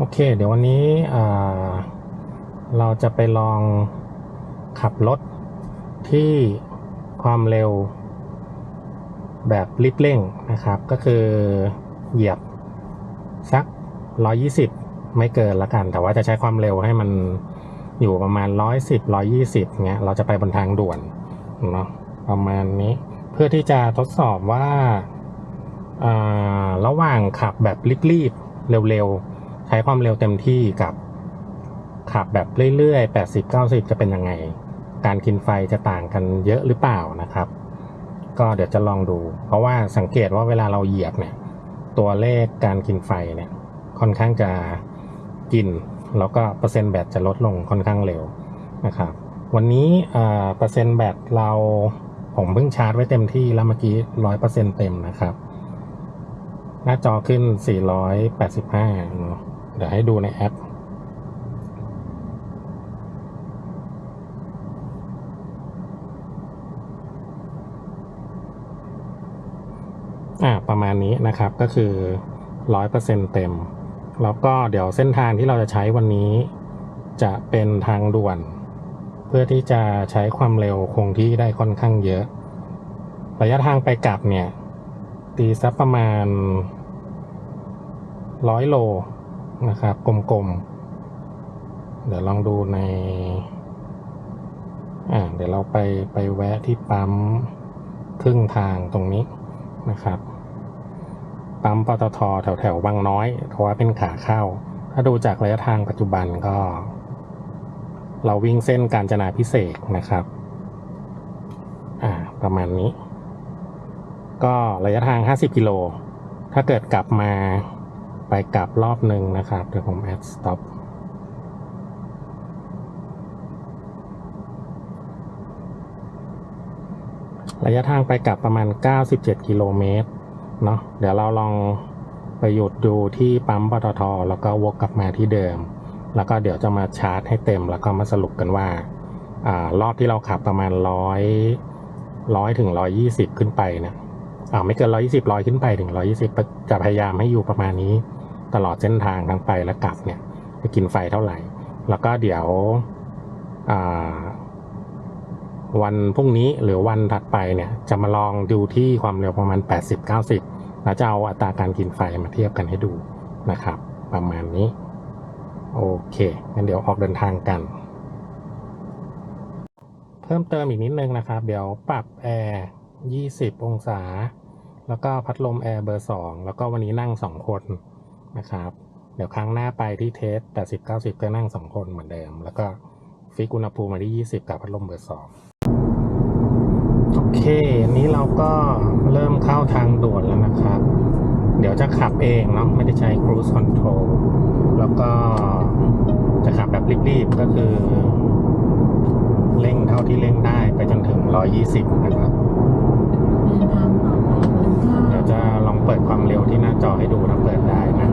โอเค เดี๋ยววันนี้เราจะไปลองขับรถที่ความเร็วแบบรีบเร่งนะครับ ก็คือเหยียบสัก 120 ไม่เกินละกัน แต่ว่าจะใช้ความเร็วให้มันอยู่ประมาณ 110 120เงี้ยเราจะไปบนทางด่วนเนาะประมาณนี้เพื่อที่จะทดสอบว่าอ่าระหว่างขับแบบรีบๆเร็วๆ ใช้ความเร็วเต็มที่กับขับแบบเรื่อยๆ 80 90 จะเป็นยังไง การกินไฟจะต่างกันเยอะหรือเปล่านะครับ ก็เดี๋ยวจะลองดู เพราะว่าสังเกตว่าเวลาเราเหยียบเนี่ย ตัวเลขการกินไฟเนี่ยค่อนข้างจะกิน แล้วก็เปอร์เซ็นต์แบตจะลดลงค่อนข้างเร็วนะครับ วันนี้อ่าเปอร์เซ็นต์แบตเราผมเพิ่งชาร์จไว้เต็มที่แล้วเมื่อกี้ร้อยเปอร์เซ็นต์เต็มนะครับ หน้าจอขึ้น 485เนอะ เดี๋ยวให้ดูในแอป อ่าประมาณนี้นะครับก็คือร้อยเปอร์เซ็นเต็ม แล้วก็เดี๋ยวเส้นทางที่เราจะใช้วันนี้ จะเป็นทางด่วน เพื่อที่จะใช้ความเร็วคงที่ได้ค่อนข้างเยอะ ระยะทางไปกลับเนี่ย ตีสักประมาณร้อยโล นะครับกลมๆ เดี๋ยวลองดูใน อ่า เดี๋ยวเราไปไปแวะที่ปั๊มครึ่งทางตรงนี้นะครับ ปั๊มปตทแถวแถวบางน้อย เพราะว่าเป็นขาเข้า ถ้าดูจากระยะทางปัจจุบันก็ เราวิ่งเส้นการจนาพิเศษนะครับ อ่า ประมาณนี้ ก็ระยะทาง 50 กิโล ถ้าเกิดกลับมา ไปกลับรอบหนึ่งนะครับ เดี๋ยวผมแอดสต็อประยะทางไปกลับประมาณ 97 กิโลเมตร เนาะ เดี๋ยวเราลองไปหยุดดูที่ปั๊มปตท แล้วก็วกกลับมาที่เดิม แล้วก็เดี๋ยวจะมาชาร์จให้เต็ม แล้วก็มาสรุปกันว่าอารอบที่เราขับประมาณร้อยร้อยถึงร้อยี่สิบขึ้นไปเนี่ยอ่าไม่เกินร้อยี่สิบร้อยขึ้นไปถึงร้อยี่สิบจะพยายามให้อยู่ประมาณนี้ ตลอดเส้นทางทั้งไปและกลับเนี่ยจะกินไฟเท่าไหร่ แล้วก็เดี๋ยววันพรุ่งนี้หรือวันถัดไปเนี่ยจะมาลองดูที่ความเร็วประมาณ 80-90 แล้วจะเอาอัตราการกินไฟมาเทียบกันให้ดูนะครับ ประมาณนี้ โอเคงั้นเดี๋ยวออกเดินทางกัน เพิ่มเติมอีกนิดนึงนะครับ เดี๋ยวปรับแอร์20 องศา แล้วก็พัดลมแอร์เบอร์ 2 แล้วก็วันนี้นั่ง 2 คน นะครับ เดี๋ยวครั้งหน้าไปที่เทส 80-90 ก็นั่ง 2 คนเหมือนเดิม แล้วก็ฟิกอุณหภูมิมาที่ 20 กับพัดลมเบอร์ 2 โอเค อันนี้เราก็เริ่มเข้าทางด่วนแล้วนะครับ เดี๋ยวจะขับเองเนาะไม่ได้ใช้ cruise control แล้วก็จะขับแบบรีบๆ ก็คือเร่งเท่าที่เร่งได้ไปจนถึง 120 นะครับเดินทางต่อไปเดินทางเดี๋ยวจะลอง เปิดความเร็วที่หน้าจอให้ดูนะเปิดได้นะ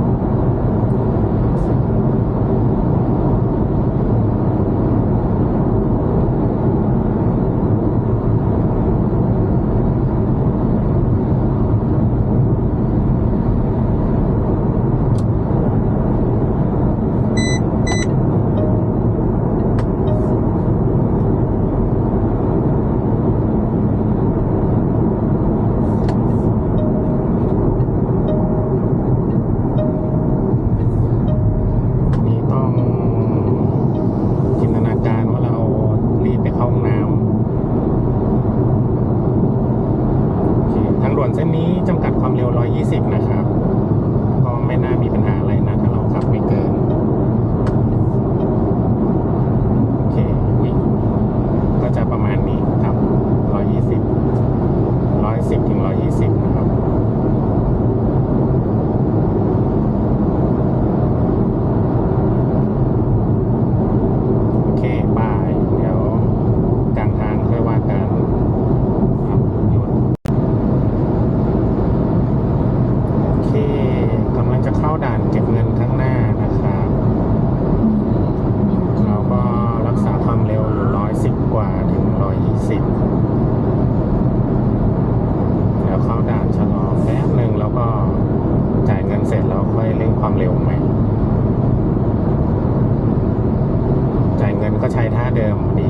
ก็ใช้ท่าเดิมดี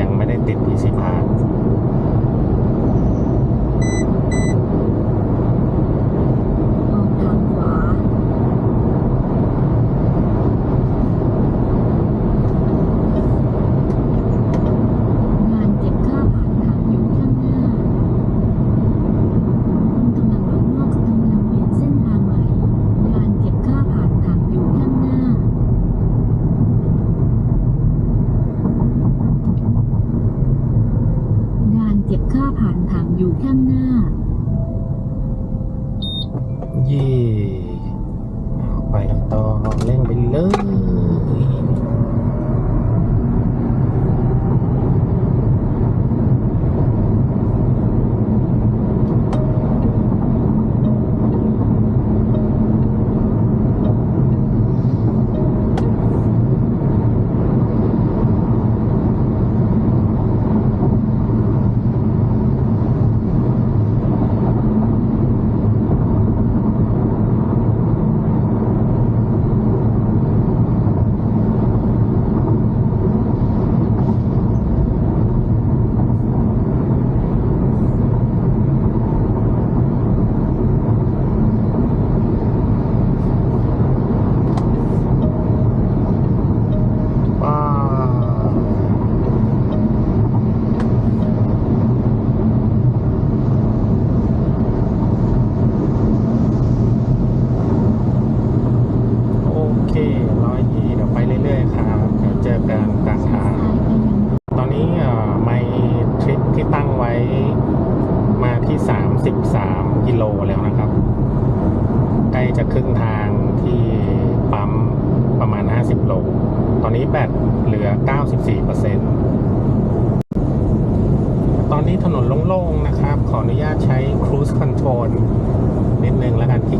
ยังไม่ได้ติดพีซีพาร์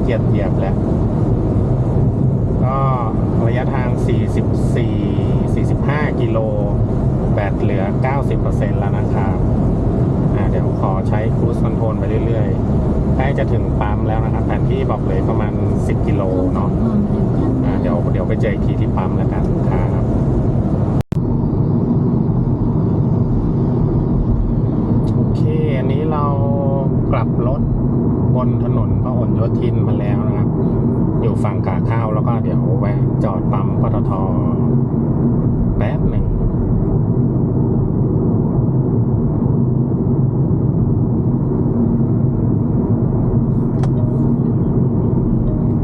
เกียจเหยียบแล้ว ก็ระยะทาง 44 45 กิโล แบตเหลือ 90%แล้วนะครับอ่าเดี๋ยวขอใช้ cruise control ไปเรื่อยๆใกล้จะถึงปั๊มแล้วนะครับแผนที่บอกเลยประมาณ 10 กิโลเนาะความเร็วข้างหอ่าน้าเดี๋ยวเดี๋ยวไปเจออีกทีที่ปั๊มแล้วกันครับ โอเค อันนี้เรากลับรถบนถ นโยธินมาแล้วนะครับ อยู่ฝั่งขาเข้าแล้วก็เดี๋ยวแวะจอดปั๊มปตทแป๊บหนึ่ง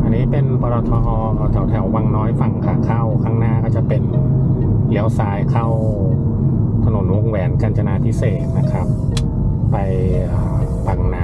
อันนี้เป็นปตทแถวแถววังน้อยฝั่งขาเข้าข้างหน้าก็จะเป็นเลี้ยวซ้ายเข้าถนนวงแหวนกาญจนาพิเศษนะครับ ไปเอ่อบางนา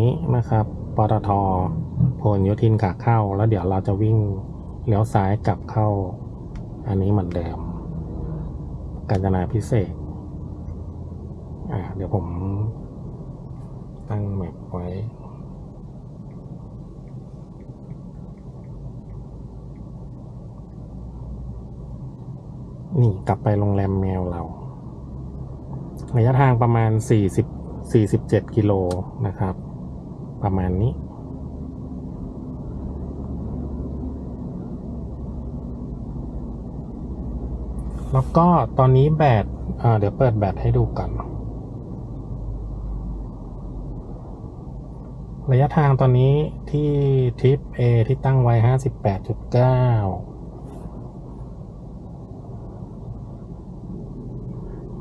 นี้นะครับปตทพลโยธินขาเข้า แล้วเดี๋ยวเราจะวิ่งเลี้ยวซ้ายกลับเข้า อันนี้เหมือนเดิมกาญจนาพิเศษอ่าเดี๋ยวผมตั้งแมปไว้นี่กลับไปโรงแรมแมวเรา ระยะทางประมาณ 40 47 กิโลนะครับ ประมาณนี้ แล้วก็ตอนนี้แบตเดี๋ยวเปิดแบตให้ดูก่อน ระยะทางตอนนี้ที่ทริป A ที่ตั้งไว้ 58.9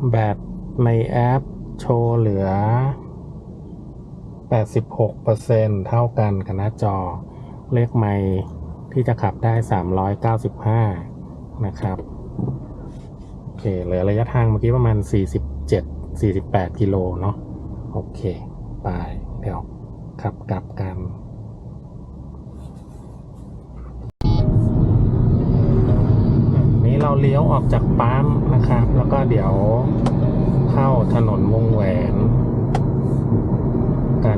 แบตในแอปโชว์เหลือ 86%เท่ากันกับหน้าจอ เลขไมที่จะขับได้ 395 นะครับ โอเค เหลือระยะทางเมื่อกี้ประมาณ 47 48 กิโลเนาะ โอเค ไป เดี๋ยวขับกลับกันนี้เราเลี้ยวออกจากปั๊มนะครับ แล้วก็เดี๋ยวเข้าถนนวงแหวน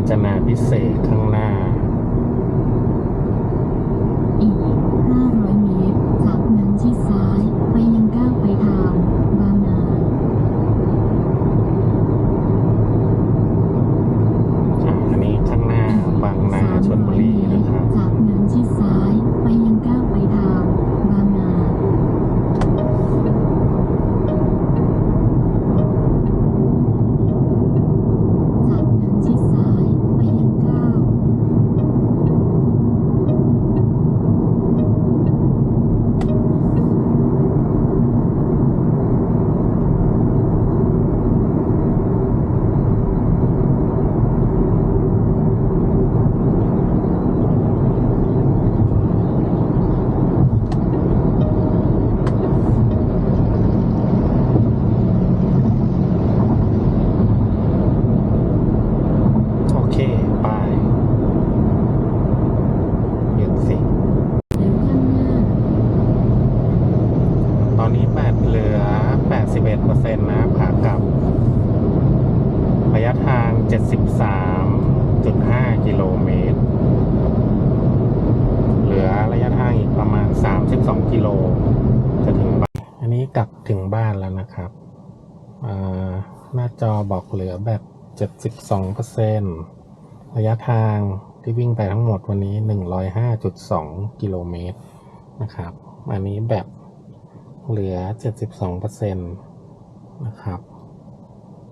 จนาพิเศษข้างหน้า อีก 500 เมตร จากนั้นชิดซ้าย ไปยังก้าวไปทางบางนา อ่าอันนี้ข้างหน้าบางนาชนบุรีนะครับ จากนั้นชิดซ้าย ไปยังก้าวไปทางบางนา จากนั้นชิดซ้าย ไปยังก้าว โอเค ไปหยุดสิ เดี๋ยวข้างหน้า ตอนนี้แบตเหลือ 81%นะครับขากลับ ระยะทาง 73.5 กิโลเมตร เหลือระยะทางอีกประมาณ 32 กิโล จะถึงบ้าน อันนี้กลับถึงบ้า นะครับอ่าหน้าจอบอกเหลือแบบ 72%ระยะทางที่วิ่งไปทั้งหมดวันนี้ 105.2 กิโลเมตรนะครับ อันนี้แบบเหลือ 72%นะครับ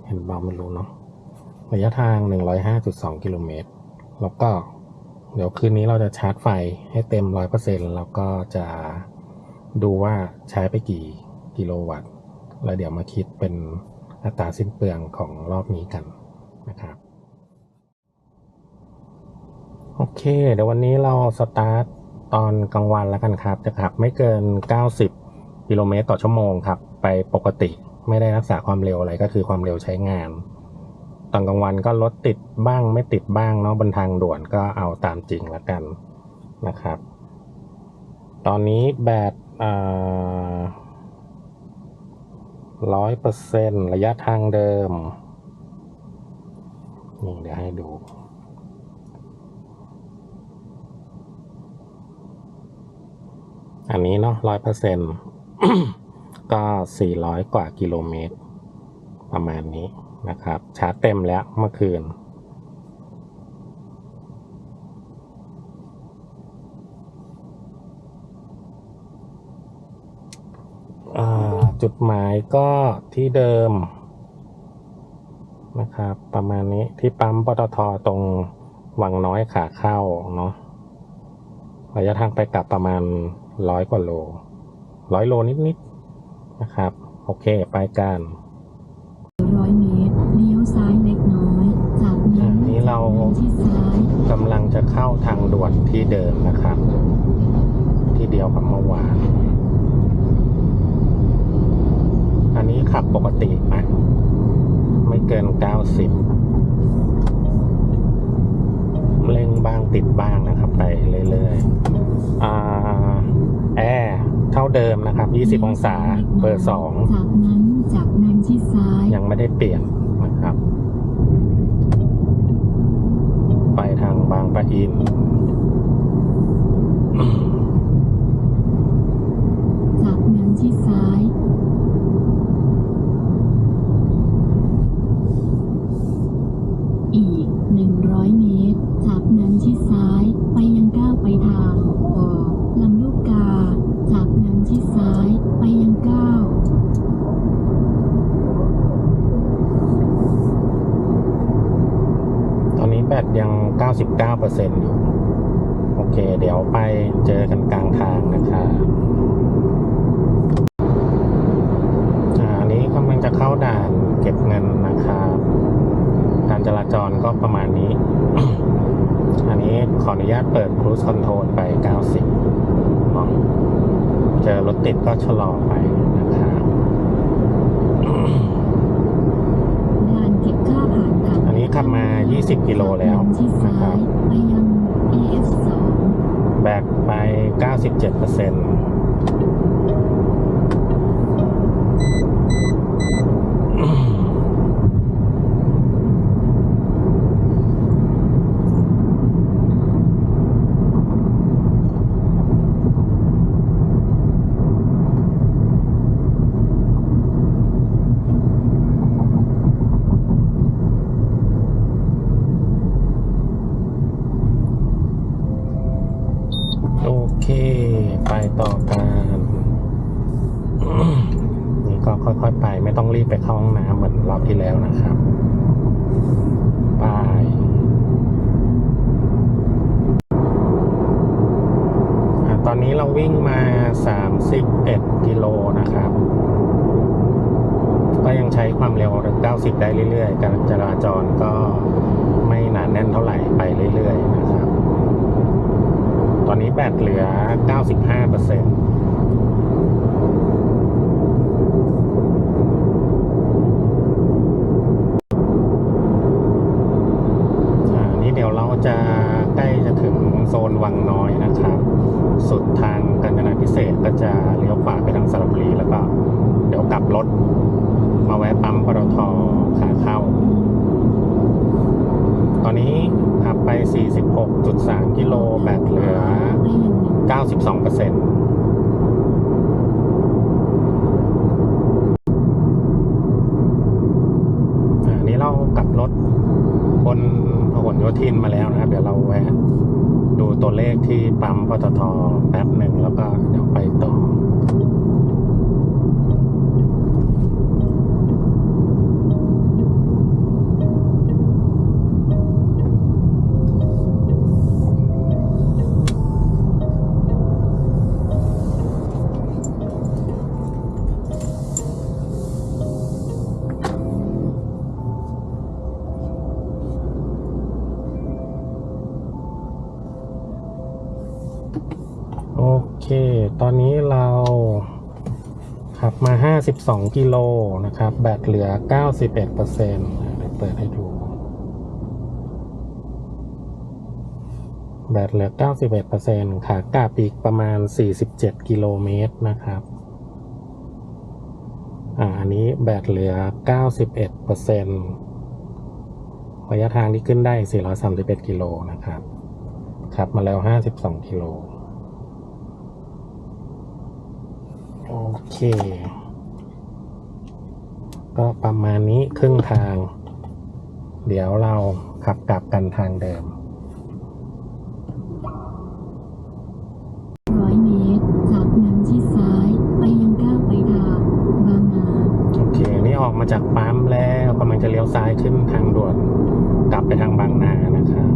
เห็นบ้าไม่รู้เนาะ ระยะทาง 105.2 กิโลเมตร แล้วก็เดี๋ยวคืนนี้เราจะชาร์จไฟให้เต็ม 100%แล้วก็จะดูว่าใช้ไปกี่กิโลวัตต์ แล้วเดี๋ยวมาคิดเป็นอัตราสิ้นเปลืองของรอบนี้กันนะครับโอเค เดี๋ยววันนี้เราสตาร์ทตอนกลางวันแล้วกันครับ จะขับไม่เกิน 90 กิโลเมตรต่อชั่วโมงครับ ไปปกติไม่ได้รักษาความเร็วอะไรก็คือความเร็วใช้งาน ตอนกลางวันก็รถติดบ้างไม่ติดบ้างเนาะบนทางด่วนก็เอาตามจริงแล้วกันนะครับ ตอนนี้แบต ร้อยเปอร์เซ็นระยะทางเดิม นี่เดี๋ยวให้ดูอันนี้เนาะร้อยเปอร์เซ็นก็สี่ร้อยกว่ากิโลเมตร ประมาณนี้นะครับ ชาร์จเต็มแล้วเมื่อคืน อ่า จุดหมายก็ที่เดิมนะครับ ประมาณนี้ที่ปั๊มปตทตรงวังน้อยขาเข้าเนาะระยะทางไปกลับประมาณร้อยกว่าโลร้อยโลนิดๆนะครับ โอเค ไปกันร้อยเมตรเลี้ยวซ้ายเล็กน้อย จากนั้นอันนี้เราชิดซ้ายกำลังจะเข้าทางด่วนที่เดิมนะครับ ที่เดียวกับเมื่อวาน อั นนี้ขับปกติไหมไม่เกิน 90 เร่งบ้างติดบ้างนะครับ ไปเรื่อยๆอ่าแอร์เท่าเดิมนะครับ 20 องศาเบอร์จากนั้นจากนั้นชิดซ้าย2ยังไม่ได้เปลี่ยนนะครับ ไปทางบางปะอิน จากนั้นชิดซ้าย อีก 100 เมตร จากนั้นชิดซ้าย ไปยังก้าวไปทางอลำลูกกา จากนั้นชิดซ้าย ไปยังก้าว ตอนนี้แบตยัง 99%อยู่ โอเค เดี๋ยวไปเจอกันกลางทางนะครับอันนี้กำลังจะเข้าด่านเก็บเงินนะครับการจราจรก็ประมาณนี้ อันนี้ขออนุญาตเปิด cruise control ไป 90เนาะเจอรถติดก็ชะลอไปนะครับ ด่านเก็บค่าผ่านทาง อันนี้ ขับมา 20 กิโลแล้วนะซ้าครับยไปยัง ES 2แบกไป 97%โอเค ไปต่อกัน นี่ก็ค่อยๆไป ไม่ต้องรีบไปเข้าห้องน้ำเหมือนรอบที่แล้วนะครับ ไป อะตอนนี้เราวิ่งมา 31 กิโลนะครับ ก็ยังใช้ความเร็ว 90 ได้เรื่อยๆ การจราจรก็ไม่หนาแน่นเท่าไหร่ไปเรื่อยๆนะครับ ตอนนี้ แบตเหลือ 95เปอร์เซ็นต์นี่เดี๋ยวเราจะใกล้จะถึงโซนวังน้อยนะครับ สุดทางกาญจนาพิเศษกก็จะเลี้ยวขวาไปทางสระบุรีแล้วก็ เดี๋ยวกลับรถ มาแวะปั๊มปตทขาเข้า ตอนนี้ขับไป 46.3 กิโลแบตเหลือ ไปยังหนึ่ง 92เปอร์เซ็นต์อันนี้เรากลับรถ บนพหลโยธินมาแล้วนะครับ เดี๋ยวเราแวะดูตัวเลขที่ปั๊มปตทแป๊บหนึ่งแล้วก็เดี๋ยวไปต่อ 12 กิโลนะครับ แบตเหลือ 91%เดี๋ยวเปิดให้ดู แบตเหลือ 91%ขากลับอีกประมาณ 47 กิโลเมตรนะครับอ่าอันนี้แบตเหลือ 91%ระยะทางที่ขึ้นได้ 431 กิโลนะครับ ขับมาแล้ว 52 กิโลโอเค ก็ประมาณนี้ครึ่งทาง เดี๋ยวเราขับกลับกันทางเดิมร้อยเมตรจากนั้นชิดซ้ายไปยังก้าวไปทางบางนาโอเค นี่ออกมาจากปั๊มแล้วกำลังจะเลี้ยวซ้ายขึ้นทางด่วนกลับไปทางบางนานะครับ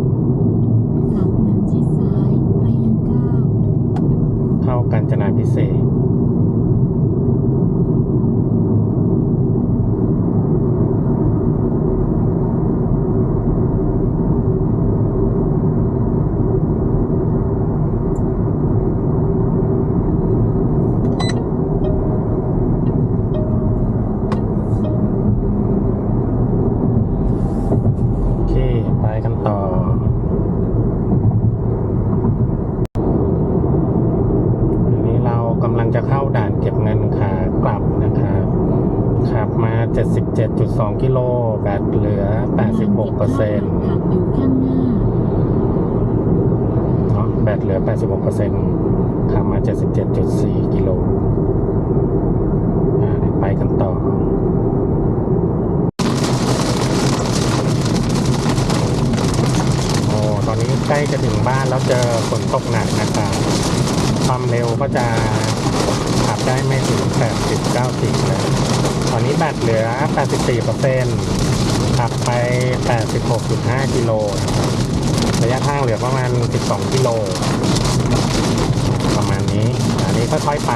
จากนั้นชิดซ้ายไปยังก้าวเข้ากาญจนาพิเศษกโอเค ไปกันต่อ อันนี้เรากำลังจะเข้าด่านเก็บเงินขากลับนะครับขับมา 77.2 กิโล แบตเหลือ 86เปอร์เซ็นต์อยู่ข้างหน้าเนาะแบตเหลือ 86เปอร์เซ็นต์ขับมา 77.4 กิโล ไปกันต่อโอ้ตอนนี้ใกล้จะถึงบ้านแล้วเจอฝนตกหนักนะครับความเร็วก็จะ ขับได้ไม่ถึง80 90เลยตอนนี้แบตเหลือ 84เปนขับไป 86.5 กิโลระยะทางเหลือประมาณ 12 กิโล ประมาณนี้ อันนี้ค่อยๆไป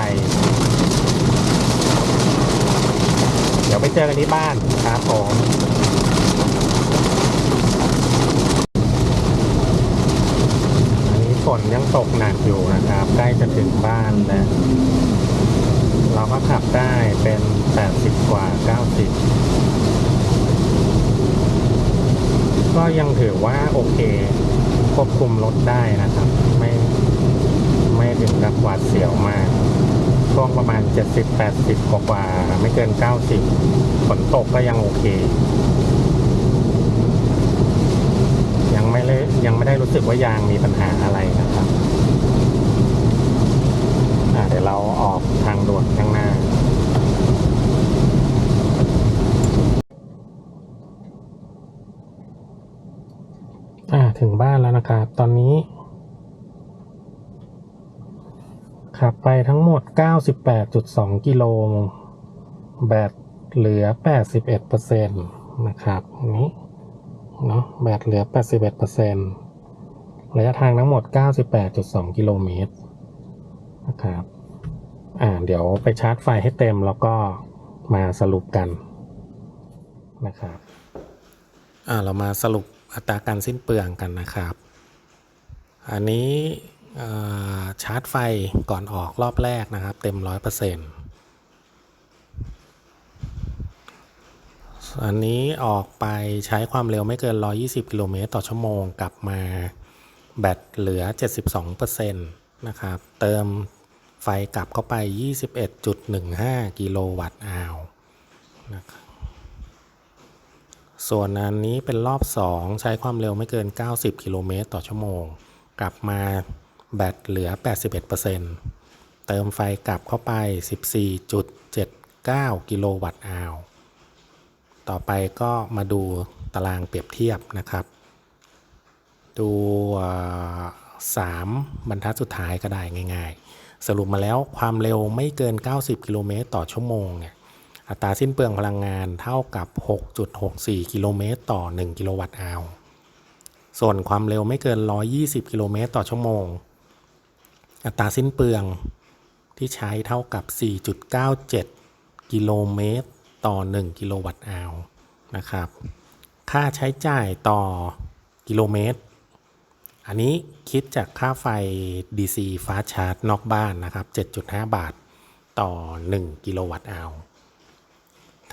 เดี๋ยวไปเจอกันที่บ้านครับผมอันนี้ฝนยังตกหนักอยู่นะครับ ใกล้จะถึงบ้านแล้ว เราก็ขับได้เป็น 80 กว่า 90 ก็ยังถือว่าโอเค ควบคุมรถได้นะครับ ไม่ไม่ถึงกับหวาดเสียวมากช่วงประมาณ 70-80 กว่ากว่าไม่เกิน 90 ฝนตกก็ยังโอเค ยังไม่เลยยังไม่ได้รู้สึกว่ายางมีปัญหาอะไรนะครับอ่าเดี๋ยวเราออกทางด่วนข้างหน้า อ่าถึงบ้านแล้วนะครับตอนนี้ ขับไปทั้งหมด 98.2 กิโล แบตเหลือ 81%นะครับนนี้เนาะแบตเหลือ 81%ระยะทางทั้งหมด 98.2 กิโลเมตรนะครับอ่าเดี๋ยวไปชาร์จไฟให้เต็มแล้วก็มาสรุปกันนะครับอ่าเรามาสรุปอัตราการสิ้นเปลืองกันนะครับ อันนี้ชาร์จไฟก่อนออกรอบแรกนะครับ เต็ม 100%อันนี้ออกไปใช้ความเร็วไม่เกิน 120 กิโลเมตรต่อชั่วโมงกลับมาแบตเหลือ 72%นะครับ เติมไฟกลับเข้าไป 21.15 กิโลวัตต์อาวนะครับส่วนอันนี้เป็นรอบ 2 ใช้ความเร็วไม่เกิน 90 กิโลเมตรต่อชั่วโมง กลับมาแบตเหลือ 81%เติมไฟกลับเข้าไป 14.79 กิโลวัตต์อาวต่อไปก็มาดูตารางเปรียบเทียบนะครับ ดูอ่าสามบรรทัดสุดท้ายก็ได้ง่ายๆ สรุปมาแล้วความเร็วไม่เกิน 90 กิโลเมตรต่อชั่วโมงเนี่ยอัตราสิ้นเปลืองพลังงานเท่ากับ 6.64 กิโลเมตรต่อ 1 กิโลวัตต์อาว ส่วนความเร็วไม่เกิน 120 กิโลเมตรต่อชั่วโมง อัตราสิ้นเปลืองที่ใช้เท่ากับ 4.97 กิโลเมตรต่อ 1 กิโลวัตต์อาวนะครับ ค่าใช้จ่ายต่อกิโลเมตร อันนี้คิดจากค่าไฟ DC ฟ้าชาร์จนอกบ้านนะครับ 7.5 บาทต่อ 1 กิโลวัตต์อาว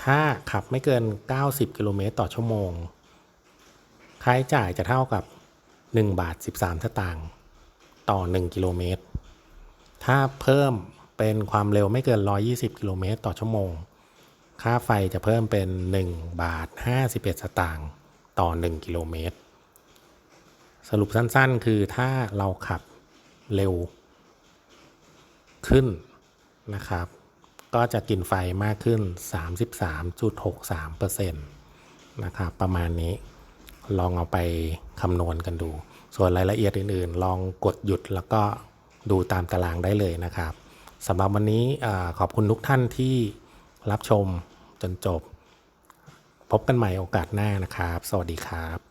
ถ้าขับไม่เกิน 90 กิโลเมตรต่อชั่วโมงาใช้จ่ายจะเท่ากับ 1 บาท 13สตางค์ต่อ 1 กิโลเมตร ถ้าเพิ่มเป็นความเร็วไม่เกิน 120 กิโลเมตรต่อชั่วโมง ค่าไฟจะเพิ่มเป็น 1 บาท 51 สตางค์ต่อ 1 กิโลเมตร สรุปสั้นๆ คือถ้าเราขับเร็วขึ้นนะครับ ก็จะกินไฟมากขึ้น 33.63%นะครับ ประมาณนี้ ลองเอาไปคำนวณกันดู ส่วนรายละเอียดอื่นๆ ลองกดหยุดแล้วก็ดูตามตารางได้เลยนะครับสำหรับวันนี้ขอบคุณทุกท่านที่รับชมจนจบ พบกันใหม่โอกาสหน้านะครับ สวัสดีครับ